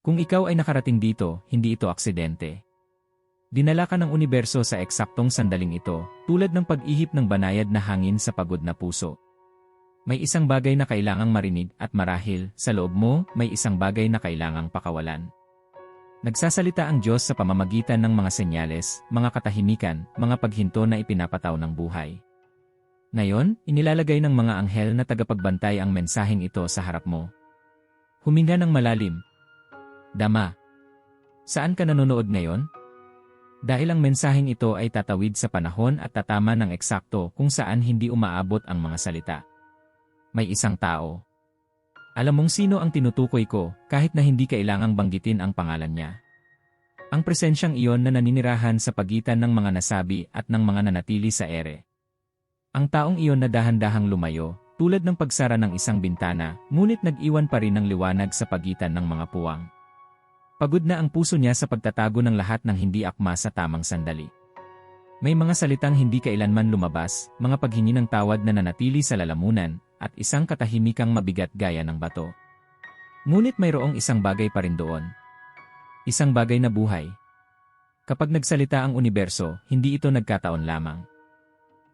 Kung ikaw ay nakarating dito, hindi ito aksidente. Dinala ka ng universo sa eksaktong sandaling ito, tulad ng pag-ihip ng banayad na hangin sa pagod na puso. May isang bagay na kailangang marinig at marahil, sa loob mo, may isang bagay na kailangang pakawalan. Nagsasalita ang Diyos sa pamamagitan ng mga senyales, mga katahimikan, mga paghinto na ipinapataw ng buhay. Ngayon, inilalagay ng mga anghel na tagapagbantay ang mensaheng ito sa harap mo. Huminga ng malalim, Dama. Saan ka nanonood ngayon? Dahil ang mensaheng ito ay tatawid sa panahon at tatama ng eksakto kung saan hindi umaabot ang mga salita. May isang tao. Alam mong sino ang tinutukoy ko kahit na hindi kailangang banggitin ang pangalan niya. Ang presensyang iyon na naninirahan sa pagitan ng mga nasabi at ng mga nanatili sa ere. Ang taong iyon na dahan-dahang lumayo, tulad ng pagsara ng isang bintana, ngunit nag-iwan pa rin ng liwanag sa pagitan ng mga puwang. Pagod na ang puso niya sa pagtatago ng lahat ng hindi akma sa tamang sandali. May mga salitang hindi kailanman lumabas, mga paghingi ng tawad na nanatili sa lalamunan, at isang katahimikang mabigat gaya ng bato. Ngunit mayroong isang bagay pa rin doon. Isang bagay na buhay. Kapag nagsalita ang universo, hindi ito nagkataon lamang.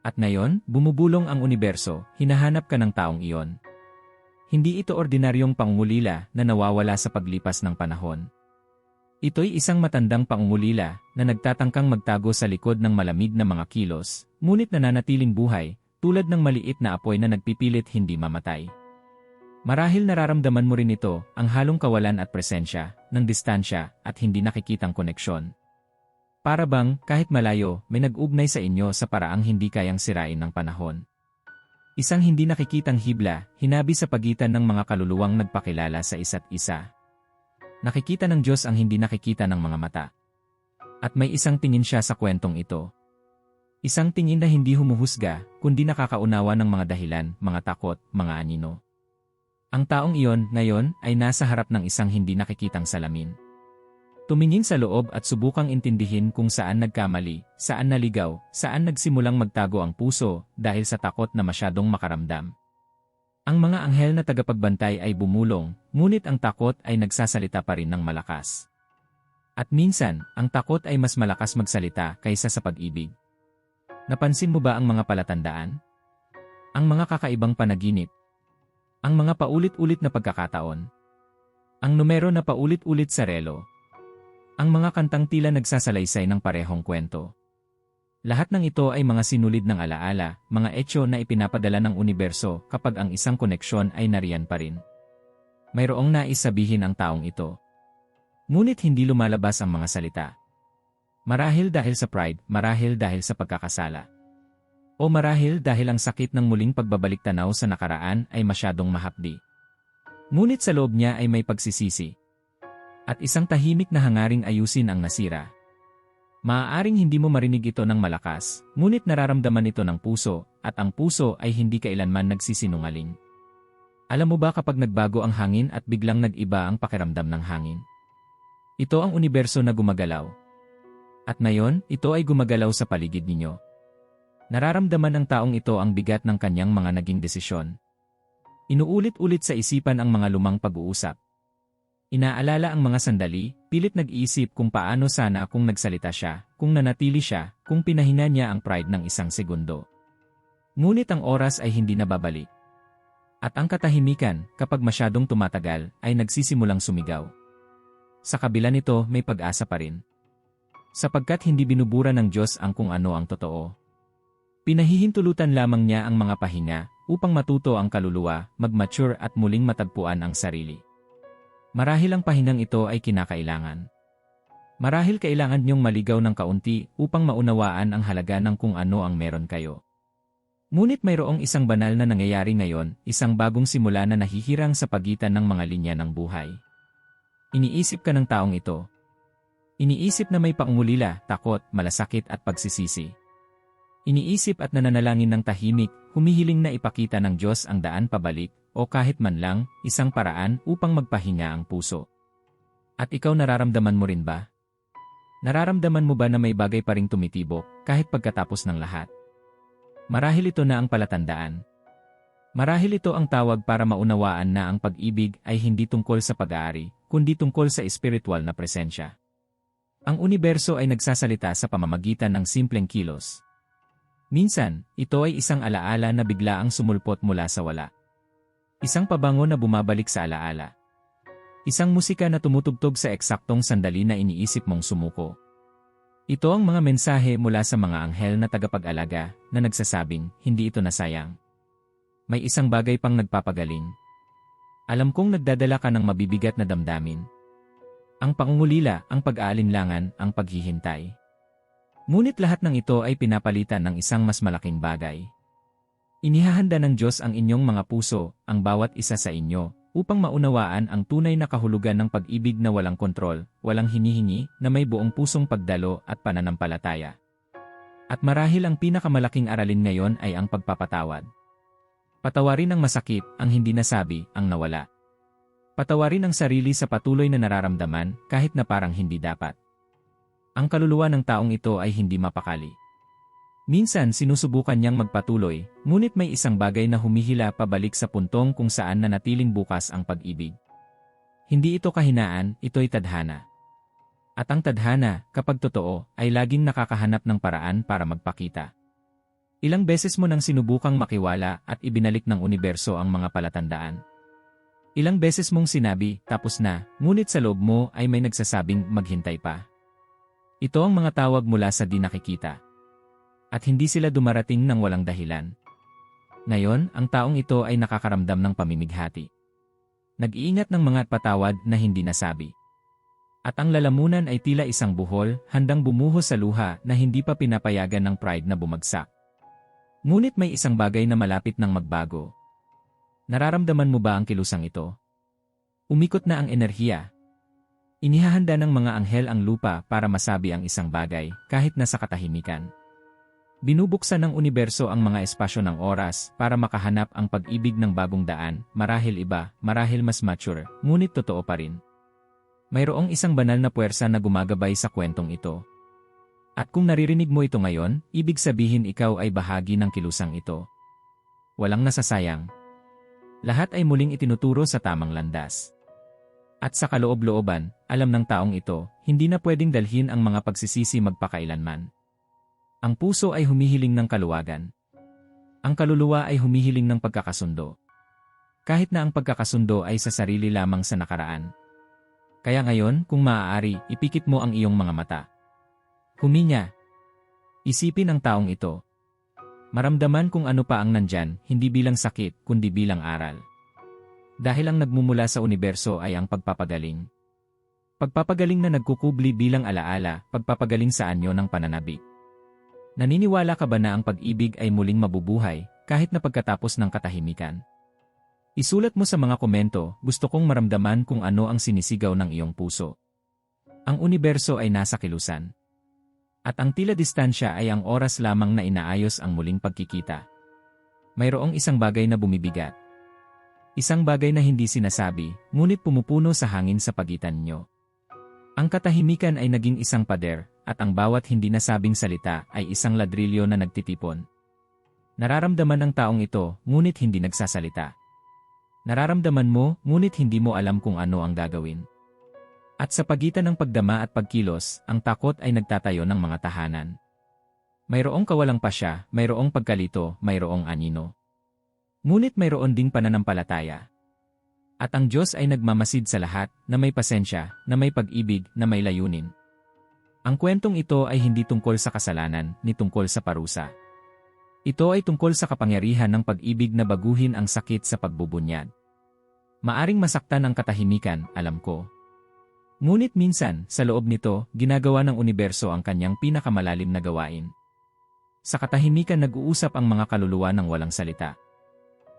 At ngayon, bumubulong ang universo, hinahanap ka ng taong iyon. Hindi ito ordinaryong pangungulila na nawawala sa paglipas ng panahon. Ito'y isang matandang pangungulila na nagtatangkang magtago sa likod ng malamig na mga kilos, ngunit nananatiling buhay, tulad ng maliit na apoy na nagpipilit hindi mamatay. Marahil nararamdaman mo rin ito, ang halong kawalan at presensya, ng distansya, at hindi nakikitang koneksyon. Para bang, kahit malayo, may nag-ugnay sa inyo sa paraang hindi kayang sirain ng panahon. Isang hindi nakikitang hibla, hinabi sa pagitan ng mga kaluluwang nagpakilala sa isa't isa. Nakikita ng Diyos ang hindi nakikita ng mga mata. At may isang tingin siya sa kwentong ito. Isang tingin na hindi humuhusga, kundi nakakaunawa ng mga dahilan, mga takot, mga anino. Ang taong iyon, ngayon, ay nasa harap ng isang hindi nakikitang salamin. Tumingin sa loob at subukang intindihin kung saan nagkamali, saan naligaw, saan nagsimulang magtago ang puso dahil sa takot na masyadong makaramdam. Ang mga anghel na tagapagbantay ay bumulong, ngunit ang takot ay nagsasalita pa rin ng malakas. At minsan, ang takot ay mas malakas magsalita kaysa sa pag-ibig. Napansin mo ba ang mga palatandaan? Ang mga kakaibang panaginip? Ang mga paulit-ulit na pagkakataon? Ang numero na paulit-ulit sa relo? Ang mga kantang tila nagsasalaysay ng parehong kwento? Lahat ng ito ay mga sinulid ng alaala, mga etyo na ipinapadala ng universo kapag ang isang koneksyon ay nariyan pa rin. Mayroong nais sabihin ang taong ito. Ngunit hindi lumalabas ang mga salita. Marahil dahil sa pride, marahil dahil sa pagkakasala. O marahil dahil ang sakit ng muling pagbabalik tanaw sa nakaraan ay masyadong mahapdi. Ngunit sa loob niya ay may pagsisisi. At isang tahimik na hangaring ayusin ang nasira, Maaaring hindi mo marinig ito ng malakas, ngunit nararamdaman ito ng puso, at ang puso ay hindi kailanman nagsisinungaling. Alam mo ba kapag nagbago ang hangin at biglang nag-iba ang pakiramdam ng hangin? Ito ang universo na gumagalaw. At ngayon, ito ay gumagalaw sa paligid ninyo. Nararamdaman ng taong ito ang bigat ng kanyang mga naging desisyon. Inuulit-ulit sa isipan ang mga lumang pag-uusap, Inaalala ang mga sandali, pilit nag-iisip kung paano sana kung nagsalita siya, kung nanatili siya, kung pinahina niya ang pride ng isang segundo. Ngunit ang oras ay hindi nababalik. At ang katahimikan, kapag masyadong tumatagal, ay nagsisimulang sumigaw. Sa kabila nito, may pag-asa pa rin. Sapagkat hindi binubura ng Diyos ang kung ano ang totoo. Pinahihintulutan lamang niya ang mga pahinga upang matuto ang kaluluwa, mag-mature at muling matagpuan ang sarili. Marahil ang pahinang ito ay kinakailangan. Marahil kailangan niyong maligaw ng kaunti upang maunawaan ang halaga ng kung ano ang meron kayo. Ngunit mayroong isang banal na nangyayari ngayon, isang bagong simula na nahihirang sa pagitan ng mga linya ng buhay. Iniisip ka ng taong ito. Iniisip na may paungulila, takot, malasakit at pagsisisi. Iniisip at nananalangin ng tahimik, humihiling na ipakita ng Diyos ang daan pabalik, o kahit man lang, isang paraan upang magpahinga ang puso. At ikaw nararamdaman mo rin ba? Nararamdaman mo ba na may bagay pa ring tumitibok kahit pagkatapos ng lahat? Marahil ito na ang palatandaan. Marahil ito ang tawag para maunawaan na ang pag-ibig ay hindi tungkol sa pag-aari, kundi tungkol sa espiritual na presensya. Ang universo ay nagsasalita sa pamamagitan ng simpleng kilos. Minsan, ito ay isang alaala na bigla ang sumulpot mula sa wala. Isang pabango na bumabalik sa alaala. Isang musika na tumutugtog sa eksaktong sandali na iniisip mong sumuko. Ito ang mga mensahe mula sa mga anghel na tagapag-alaga na nagsasabing, hindi ito nasayang. May isang bagay pang nagpapagaling. Alam kong nagdadala ka ng mabibigat na damdamin. Ang pangungulila, ang pag-aalinlangan, ang paghihintay. Ngunit lahat ng ito ay pinapalitan ng isang mas malaking bagay. Inihahanda ng Diyos ang inyong mga puso, ang bawat isa sa inyo, upang maunawaan ang tunay na kahulugan ng pag-ibig na walang kontrol, walang hinihingi, na may buong pusong pagdalo at pananampalataya. At marahil ang pinakamalaking aralin ngayon ay ang pagpapatawad. Patawarin ang masakit, ang hindi nasabi, ang nawala. Patawarin ang sarili sa patuloy na nararamdaman kahit na parang hindi dapat. Ang kaluluwa ng taong ito ay hindi mapakali. Minsan sinusubukan niyang magpatuloy, ngunit may isang bagay na humihila pabalik sa puntong kung saan nanatiling bukas ang pag-ibig. Hindi ito kahinaan, ito'y tadhana. At ang tadhana, kapag totoo, ay laging nakakahanap ng paraan para magpakita. Ilang beses mo nang sinubukang makiwala at ibinalik ng universo ang mga palatandaan. Ilang beses mong sinabi, tapos na, ngunit sa loob mo ay may nagsasabing maghintay pa. Ito ang mga tawag mula sa di nakikita at hindi sila dumarating ng walang dahilan. Ngayon, ang taong ito ay nakakaramdam ng pamimighati. Nag-iingat ng mga patawad na hindi nasabi. At ang lalamunan ay tila isang buhol, handang bumuhos sa luha na hindi pa pinapayagan ng pride na bumagsak. Ngunit may isang bagay na malapit ng magbago. Nararamdaman mo ba ang kilusang ito? Umikot na ang enerhiya. Inihahanda ng mga anghel ang lupa para masabi ang isang bagay, kahit nasa katahimikan. Binubuksan ng universo ang mga espasyo ng oras para makahanap ang pag-ibig ng bagong daan, marahil iba, marahil mas mature, ngunit totoo pa rin. Mayroong isang banal na puwersa na gumagabay sa kwentong ito. At kung naririnig mo ito ngayon, ibig sabihin ikaw ay bahagi ng kilusang ito. Walang nasasayang. Lahat ay muling itinuturo sa tamang landas. At sa kaloob-looban, alam ng taong ito, hindi na pwedeng dalhin ang mga pagsisisi magpakailanman. Ang puso ay humihiling ng kaluwagan. Ang kaluluwa ay humihiling ng pagkakasundo. Kahit na ang pagkakasundo ay sa sarili lamang sa nakaraan. Kaya ngayon, kung maaari, ipikit mo ang iyong mga mata. Huminya. Isipin ang taong ito. Maramdaman kung ano pa ang nandyan, hindi bilang sakit, kundi bilang aral. Dahil ang nagmumula sa universo ay ang pagpapagaling. Pagpapagaling na nagkukubli bilang alaala, pagpapagaling sa anyo ng pananabik. Naniniwala ka ba na ang pag-ibig ay muling mabubuhay kahit na pagkatapos ng katahimikan? Isulat mo sa mga komento, gusto kong maramdaman kung ano ang sinisigaw ng iyong puso. Ang universo ay nasa kilusan. At ang tila distansya ay ang oras lamang na inaayos ang muling pagkikita. Mayroong isang bagay na bumibigat. Isang bagay na hindi sinasabi, ngunit pumupuno sa hangin sa pagitan nyo. Ang katahimikan ay naging isang pader, at ang bawat hindi nasabing salita ay isang ladrilyo na nagtitipon. Nararamdaman ng taong ito, ngunit hindi nagsasalita. Nararamdaman mo, ngunit hindi mo alam kung ano ang gagawin. At sa pagitan ng pagdama at pagkilos, ang takot ay nagtatayo ng mga tahanan. Mayroong kawalang pasya, mayroong pagkalito, mayroong anino. Ngunit mayroon ding pananampalataya. At ang Diyos ay nagmamasid sa lahat, na may pasensya, na may pag-ibig, na may layunin. Ang kwentong ito ay hindi tungkol sa kasalanan, ni tungkol sa parusa. Ito ay tungkol sa kapangyarihan ng pag-ibig na baguhin ang sakit sa pagbubunyad. Maaring masaktan ang katahimikan, alam ko. Ngunit minsan, sa loob nito, ginagawa ng universo ang kanyang pinakamalalim na gawain. Sa katahimikan nag-uusap ang mga kaluluwa ng walang salita.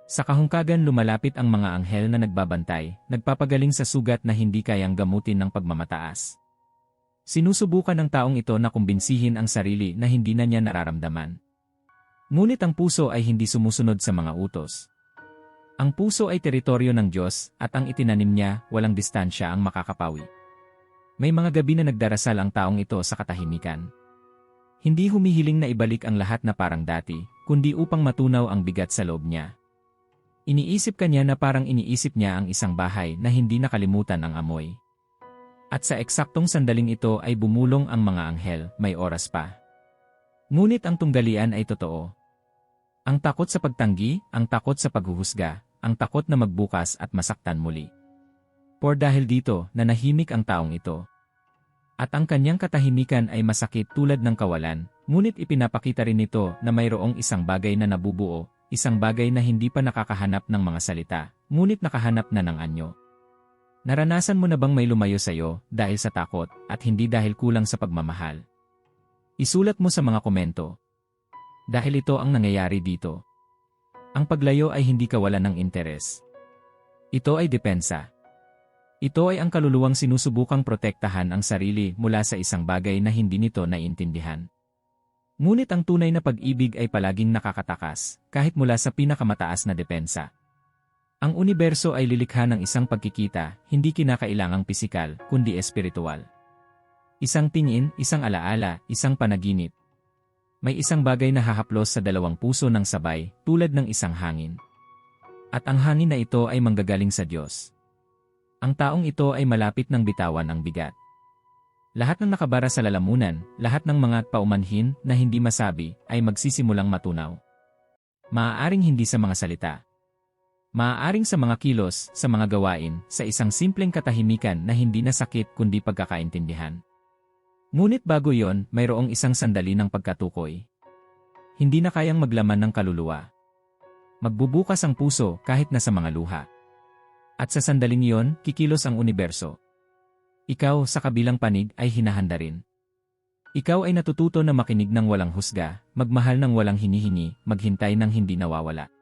Sa kahungkagan lumalapit ang mga anghel na nagbabantay, nagpapagaling sa sugat na hindi kayang gamutin ng pagmamataas. Sinusubukan ng taong ito na kumbinsihin ang sarili na hindi na niya nararamdaman. Ngunit ang puso ay hindi sumusunod sa mga utos. Ang puso ay teritoryo ng Diyos at ang itinanim niya, walang distansya ang makakapawi. May mga gabi na nagdarasal ang taong ito sa katahimikan. Hindi humihiling na ibalik ang lahat na parang dati, kundi upang matunaw ang bigat sa loob niya. Iniisip kanya na parang iniisip niya ang isang bahay na hindi nakalimutan ang amoy. At sa eksaktong sandaling ito ay bumulong ang mga anghel, may oras pa. Ngunit ang tunggalian ay totoo. Ang takot sa pagtanggi, ang takot sa paghuhusga, ang takot na magbukas at masaktan muli. Por dahil dito, nanahimik ang taong ito. At ang kanyang katahimikan ay masakit tulad ng kawalan, ngunit ipinapakita rin nito na mayroong isang bagay na nabubuo, isang bagay na hindi pa nakakahanap ng mga salita, ngunit nakahanap na ng anyo. Naranasan mo na bang may lumayo sa iyo dahil sa takot at hindi dahil kulang sa pagmamahal? Isulat mo sa mga komento. Dahil ito ang nangyayari dito. Ang paglayo ay hindi kawalan ng interes. Ito ay depensa. Ito ay ang kaluluwang sinusubukang protektahan ang sarili mula sa isang bagay na hindi nito naiintindihan. Ngunit ang tunay na pag-ibig ay palaging nakakatakas, kahit mula sa pinakamataas na depensa. Ang universo ay lilikha ng isang pagkikita, hindi kinakailangang pisikal, kundi espiritual. Isang tingin, isang alaala, isang panaginip. May isang bagay na hahaplos sa dalawang puso ng sabay, tulad ng isang hangin. At ang hangin na ito ay manggagaling sa Diyos. Ang taong ito ay malapit ng bitawan ang bigat. Lahat ng nakabara sa lalamunan, lahat ng mga paumanhin na hindi masabi, ay magsisimulang matunaw. Maaaring hindi sa mga salita. Maaaring sa mga kilos, sa mga gawain, sa isang simpleng katahimikan na hindi nasakit kundi pagkakaintindihan. Ngunit bago yon, mayroong isang sandali ng pagkatukoy. Hindi na kayang maglaman ng kaluluwa. Magbubukas ang puso kahit na sa mga luha. At sa sandaling yon, kikilos ang universo. Ikaw sa kabilang panig ay hinahanda rin. Ikaw ay natututo na makinig ng walang husga, magmahal ng walang hinihingi, maghintay ng hindi nawawala.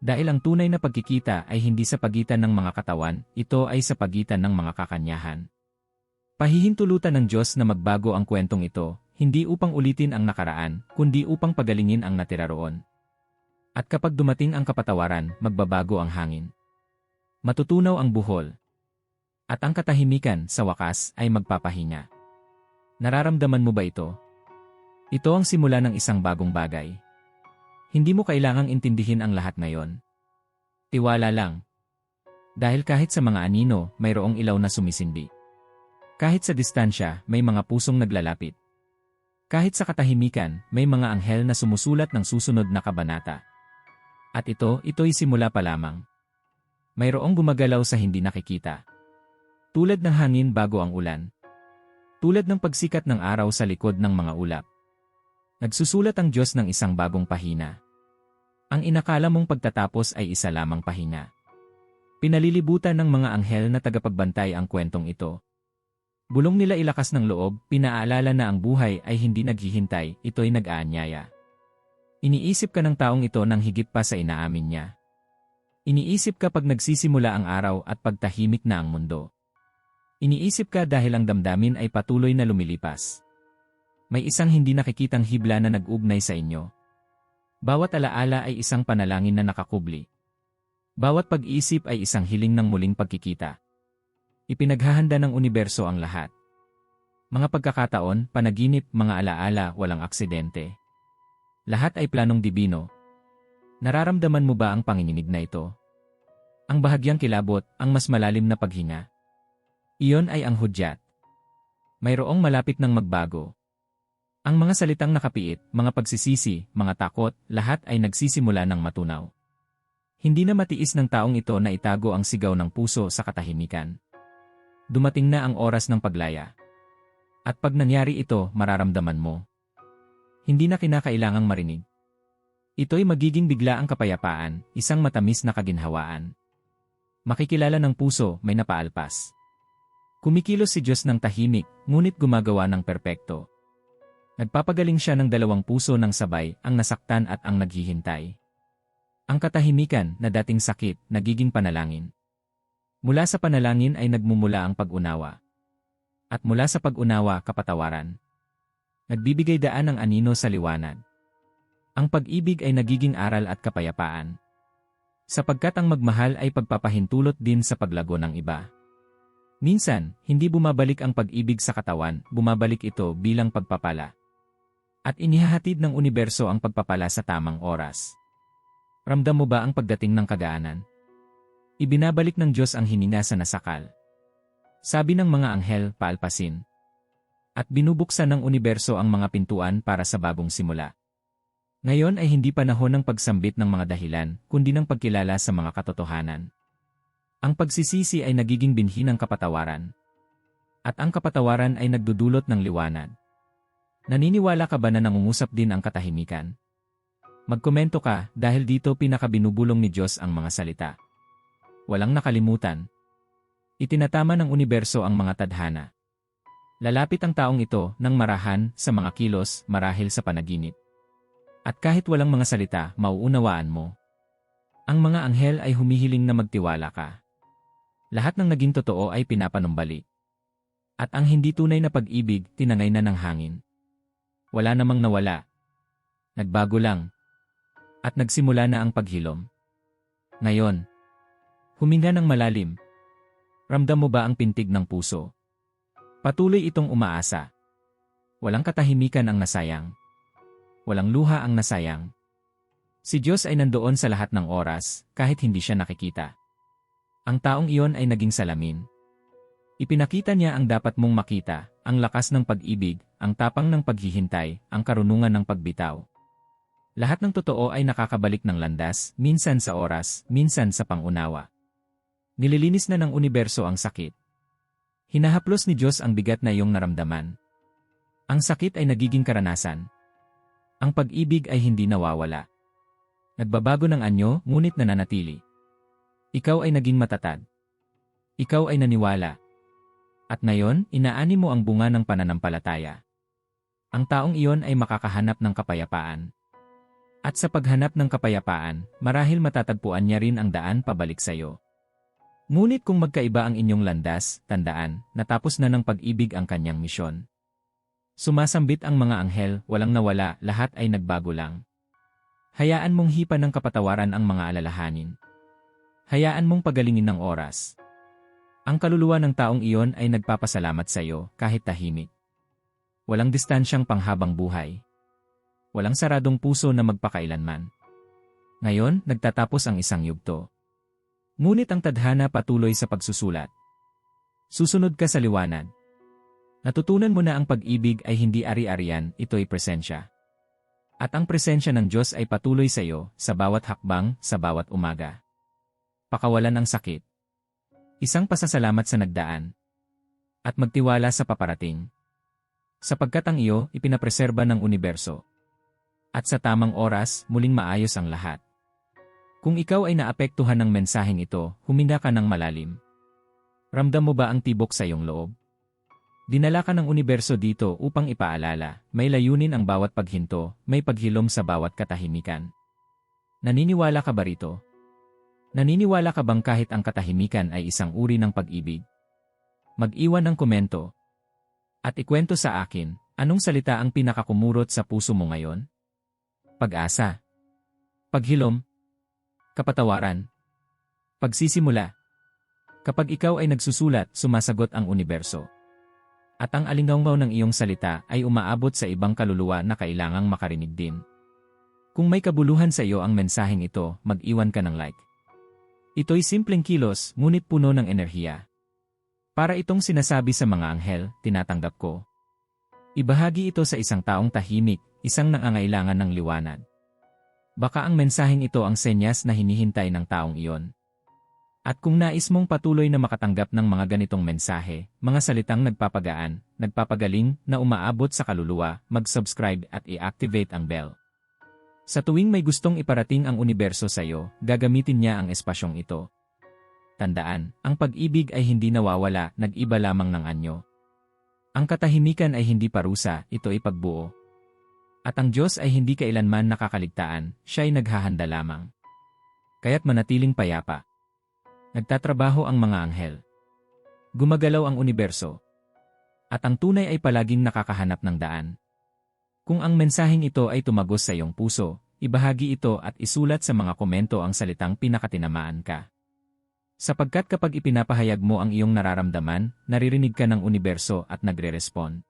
Dahil ang tunay na pagkikita ay hindi sa pagitan ng mga katawan, ito ay sa pagitan ng mga kakanyahan. Pahihintulutan ng Diyos na magbago ang kwentong ito, hindi upang ulitin ang nakaraan, kundi upang pagalingin ang natira roon. At kapag dumating ang kapatawaran, magbabago ang hangin. Matutunaw ang buhol. At ang katahimikan, sa wakas, ay magpapahinga. Nararamdaman mo ba ito? Ito ang simula ng isang bagong bagay. Hindi mo kailangang intindihin ang lahat ngayon. Tiwala lang. Dahil kahit sa mga anino, mayroong ilaw na sumisindi. Kahit sa distansya, may mga pusong naglalapit. Kahit sa katahimikan, may mga anghel na sumusulat ng susunod na kabanata. At ito, ito'y simula pa lamang. Mayroong gumagalaw sa hindi nakikita. Tulad ng hangin bago ang ulan. Tulad ng pagsikat ng araw sa likod ng mga ulap. Nagsusulat ang Diyos ng isang bagong pahina. Ang inakala mong pagtatapos ay isa lamang pahina. Pinalilibutan ng mga anghel na tagapagbantay ang kwentong ito, Bulong nila ilakas ng loob, pinaalala na ang buhay ay hindi naghihintay, ito'y nag-aanyaya. Iniisip ka ng taong ito nang higit pa sa inaamin niya. Iniisip ka pag nagsisimula ang araw at pagtahimik na ang mundo. Iniisip ka dahil ang damdamin ay patuloy na lumilipas. May isang hindi nakikitang hibla na nag-ugnay sa inyo. Bawat alaala ay isang panalangin na nakakubli. Bawat pag-iisip ay isang hiling ng muling pagkikita. Ipinaghahanda ng universo ang lahat. Mga pagkakataon, panaginip, mga alaala, walang aksidente. Lahat ay planong dibino. Nararamdaman mo ba ang panginginig na ito? Ang bahagyang kilabot, ang mas malalim na paghinga. Iyon ay ang hudyat. Mayroong malapit ng magbago. Ang mga salitang nakapiit, mga pagsisisi, mga takot, lahat ay nagsisimula ng matunaw. Hindi na matiis ng taong ito na itago ang sigaw ng puso sa katahimikan dumating na ang oras ng paglaya. At pag nangyari ito, mararamdaman mo. Hindi na kinakailangang marinig. Ito'y magiging bigla ang kapayapaan, isang matamis na kaginhawaan. Makikilala ng puso, may napaalpas. Kumikilos si Diyos ng tahimik, ngunit gumagawa ng perpekto. Nagpapagaling siya ng dalawang puso ng sabay, ang nasaktan at ang naghihintay. Ang katahimikan na dating sakit, nagiging panalangin. Mula sa panalangin ay nagmumula ang pag-unawa. At mula sa pag-unawa, kapatawaran. Nagbibigay daan ng anino sa liwanag. Ang pag-ibig ay nagiging aral at kapayapaan. Sapagkat ang magmahal ay pagpapahintulot din sa paglago ng iba. Minsan, hindi bumabalik ang pag-ibig sa katawan, bumabalik ito bilang pagpapala. At inihahatid ng universo ang pagpapala sa tamang oras. Ramdam mo ba ang pagdating ng kagaanan? Ibinabalik ng Diyos ang hininga sa nasakal. Sabi ng mga anghel, paalpasin. At binubuksan ng universo ang mga pintuan para sa bagong simula. Ngayon ay hindi panahon ng pagsambit ng mga dahilan, kundi ng pagkilala sa mga katotohanan. Ang pagsisisi ay nagiging binhi ng kapatawaran. At ang kapatawaran ay nagdudulot ng liwanag. Naniniwala ka ba na nangungusap din ang katahimikan? Magkomento ka dahil dito pinakabinubulong ni Diyos ang mga salita. Walang nakalimutan. Itinatama ng universo ang mga tadhana. Lalapit ang taong ito ng marahan sa mga kilos marahil sa panaginip. At kahit walang mga salita, mauunawaan mo. Ang mga anghel ay humihiling na magtiwala ka. Lahat ng naging totoo ay pinapanumbalik. At ang hindi tunay na pag-ibig, tinangay na ng hangin. Wala namang nawala. Nagbago lang. At nagsimula na ang paghilom. Ngayon, huminga ng malalim. Ramdam mo ba ang pintig ng puso? Patuloy itong umaasa. Walang katahimikan ang nasayang walang luha ang nasayang. Si Diyos ay nandoon sa lahat ng oras, kahit hindi siya nakikita. Ang taong iyon ay naging salamin. Ipinakita niya ang dapat mong makita, ang lakas ng pag-ibig, ang tapang ng paghihintay, ang karunungan ng pagbitaw. Lahat ng totoo ay nakakabalik ng landas, minsan sa oras, minsan sa pangunawa. Nililinis na ng universo ang sakit. Hinahaplos ni Diyos ang bigat na iyong naramdaman. Ang sakit ay nagiging karanasan, ang pag-ibig ay hindi nawawala. Nagbabago ng anyo, ngunit nananatili. Ikaw ay naging matatag. Ikaw ay naniwala. At ngayon, inaani mo ang bunga ng pananampalataya. Ang taong iyon ay makakahanap ng kapayapaan. At sa paghanap ng kapayapaan, marahil matatagpuan niya rin ang daan pabalik sa iyo. Ngunit kung magkaiba ang inyong landas, tandaan, natapos na ng pag-ibig ang kanyang misyon. Sumasambit ang mga anghel, walang nawala, lahat ay nagbago lang. Hayaan mong hipa ng kapatawaran ang mga alalahanin. Hayaan mong pagalingin ng oras. Ang kaluluwa ng taong iyon ay nagpapasalamat sa iyo kahit tahimik. Walang distansyang panghabang buhay. Walang saradong puso na magpakailanman. Ngayon, nagtatapos ang isang yugto. Ngunit ang tadhana patuloy sa pagsusulat. Susunod ka sa liwanag. Natutunan mo na ang pag-ibig ay hindi ari-arian, ito'y presensya. At ang presensya ng Diyos ay patuloy sa iyo, sa bawat hakbang, sa bawat umaga. Pakawalan ang sakit. Isang pasasalamat sa nagdaan. At magtiwala sa paparating. Sapagkat ang iyo, ipinapreserba ng universo. At sa tamang oras, muling maayos ang lahat. Kung ikaw ay naapektuhan ng mensaheng ito, huminga ka ng malalim. Ramdam mo ba ang tibok sa iyong loob? Dinala ka ng universo dito upang ipaalala, may layunin ang bawat paghinto, may paghilom sa bawat katahimikan. Naniniwala ka ba rito? Naniniwala ka bang kahit ang katahimikan ay isang uri ng pag-ibig? Mag-iwan ng komento. At ikwento sa akin, anong salita ang pinakakumurot sa puso mo ngayon? Pag-asa. Paghilom. Kapatawaran. Pagsisimula. Kapag ikaw ay nagsusulat, sumasagot ang universo. At ang alingaungaw ng iyong salita ay umaabot sa ibang kaluluwa na kailangang makarinig din. Kung may kabuluhan sa iyo ang mensaheng ito, mag-iwan ka ng like. Ito'y simpleng kilos, ngunit puno ng enerhiya. Para itong sinasabi sa mga anghel, tinatanggap ko. Ibahagi ito sa isang taong tahimik, isang nangangailangan ng liwanag. Baka ang mensaheng ito ang senyas na hinihintay ng taong iyon. At kung nais mong patuloy na makatanggap ng mga ganitong mensahe, mga salitang nagpapagaan, nagpapagaling, na umaabot sa kaluluwa, mag-subscribe at i-activate ang bell. Sa tuwing may gustong iparating ang universo sa iyo, gagamitin niya ang espasyong ito. Tandaan, ang pag-ibig ay hindi nawawala, nag-iba lamang ng anyo. Ang katahimikan ay hindi parusa, ito ay pagbuo. At ang Diyos ay hindi kailanman nakakaligtaan, siya ay naghahanda lamang. Kaya't manatiling payapa. Nagtatrabaho ang mga anghel. Gumagalaw ang universo. At ang tunay ay palaging nakakahanap ng daan. Kung ang mensaheng ito ay tumagos sa iyong puso, ibahagi ito at isulat sa mga komento ang salitang pinakatinamaan ka. Sapagkat kapag ipinapahayag mo ang iyong nararamdaman, naririnig ka ng universo at nagre-respond.